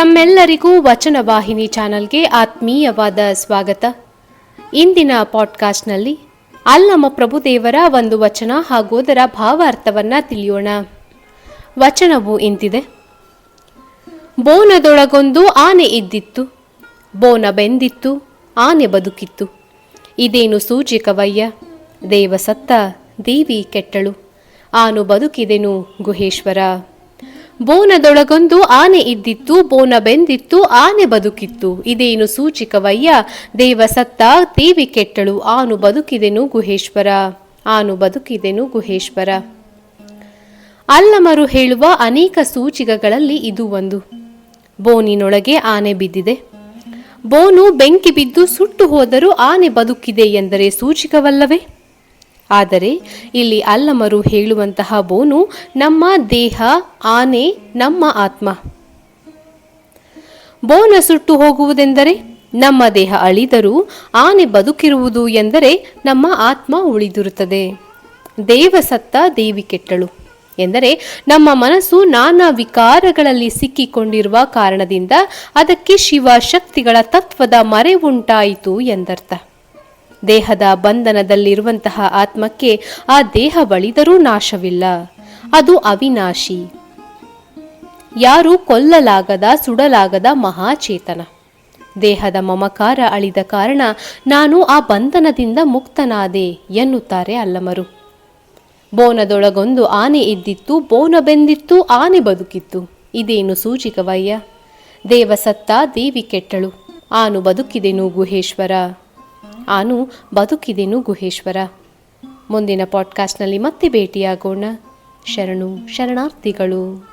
ತಮ್ಮೆಲ್ಲರಿಗೂ ವಚನವಾಹಿನಿ ಚಾನಲ್ಗೆ ಆತ್ಮೀಯವಾದ ಸ್ವಾಗತ. ಇಂದಿನ ಪಾಡ್ಕಾಸ್ಟ್ನಲ್ಲಿ ಅಲ್ಲಮ ಪ್ರಭುದೇವರ ಒಂದು ವಚನ ಹಾಗೂ ಅದರ ಭಾವಾರ್ಥವನ್ನ ತಿಳಿಯೋಣ. ವಚನವು ಇಂತಿದೆ. ಬೋನದೊಳಗೊಂದು ಆನೆ ಇದ್ದಿತ್ತು. ಬೋನ ಬೆಂದಿತ್ತು, ಆನೆ ಬದುಕಿತ್ತು. ಇದೇನು ಸೂಚಿಕವಯ್ಯ? ದೇವ ಸತ್ತ ದೇವಿ ಕೆಟ್ಟಳು. ಆನು ಬದುಕಿದೆನು ಗುಹೇಶ್ವರ. ಬೋನದೊಳಗೊಂದು ಆನೆ ಇದ್ದಿತ್ತು, ಬೋನ ಬೆಂದಿತ್ತು, ಆನೆ ಬದುಕಿತ್ತು. ಇದೇನು ಸೂಚಿಕವಯ್ಯ? ದೇವ ಸತ್ತ, ದೇವಿ ಕೆಟ್ಟಳು, ಆನು ಬದುಕಿದೆನು ಗುಹೇಶ್ವರ ಆನು ಬದುಕಿದೆನು ಗುಹೇಶ್ವರ ಅಲ್ಲಮರು ಹೇಳುವ ಅನೇಕ ಸೂಚಿಕಗಳಲ್ಲಿ ಇದು ಒಂದು. ಬೋನಿನೊಳಗೆ ಆನೆ ಬಿದ್ದಿದೆ. ಬೋನು ಬೆಂಕಿ ಬಿದ್ದು ಸುಟ್ಟು ಹೋದರೂ ಆನೆ ಬದುಕಿದೆ ಎಂದರೆ ಸೂಚಿಕವಲ್ಲವೇ? ಆದರೆ ಇಲ್ಲಿ ಅಲ್ಲಮರು ಹೇಳುವಂತಹ ಬೋನು ನಮ್ಮ ದೇಹ, ಆನೆ, ನಮ್ಮ ಆತ್ಮ. ಬೋನ ಸುಟ್ಟು ಹೋಗುವುದೆಂದರೆ ನಮ್ಮ ದೇಹ ಅಳಿದರೂ ಆನೆ ಬದುಕಿರುವುದು ಎಂದರೆ ನಮ್ಮ ಆತ್ಮ ಉಳಿದಿರುತ್ತದೆ. ದೇವ ಸತ್ತ ದೇವಿ ಕೆಟ್ಟಳು ಎಂದರೆ ನಮ್ಮ ಮನಸ್ಸು ನಾನಾ ವಿಕಾರಗಳಲ್ಲಿ ಸಿಕ್ಕಿಕೊಂಡಿರುವ ಕಾರಣದಿಂದ ಅದಕ್ಕೆ ಶಿವ ಶಕ್ತಿಗಳ ತತ್ವದ ಮರೆವುಂಟಾಯಿತು ಎಂದರ್ಥ. ದೇಹದ ಬಂಧನದಲ್ಲಿರುವಂತಹ ಆತ್ಮಕ್ಕೆ ಆ ದೇಹ ಬಳಿದರೂ ನಾಶವಿಲ್ಲ. ಅದು ಅವಿನಾಶಿ. ಯಾರು ಕೊಲ್ಲಲಾಗದ ಸುಡಲಾಗದ ಮಹಾಚೇತನ. ದೇಹದ ಮಮಕಾರ ಅಳಿದ ಕಾರಣ ನಾನು ಆ ಬಂಧನದಿಂದ ಮುಕ್ತನಾದೆ ಎನ್ನುತ್ತಾರೆ ಅಲ್ಲಮರು. ಬೋನದೊಳಗೊಂದು ಆನೆ ಇದ್ದಿತ್ತು, ಬೋನ ಬೆಂದಿತ್ತು, ಆನೆ ಬದುಕಿತ್ತು. ಇದೇನು ಸೂಚಿಕವಯ್ಯ ದೇವ ಸತ್ತ ದೇವಿ ಕೆಟ್ಟಳು. ಆನು ಬದುಕಿದೆನು ಗುಹೇಶ್ವರ ಆನು ಬದುಕಿದೆನು ಗುಹೇಶ್ವರ. ಮುಂದಿನ ಪಾಡ್ಕಾಸ್ಟ್ನಲ್ಲಿ ಮತ್ತೆ ಭೇಟಿಯಾಗೋಣ. ಶರಣು ಶರಣಾರ್ಥಿಗಳು.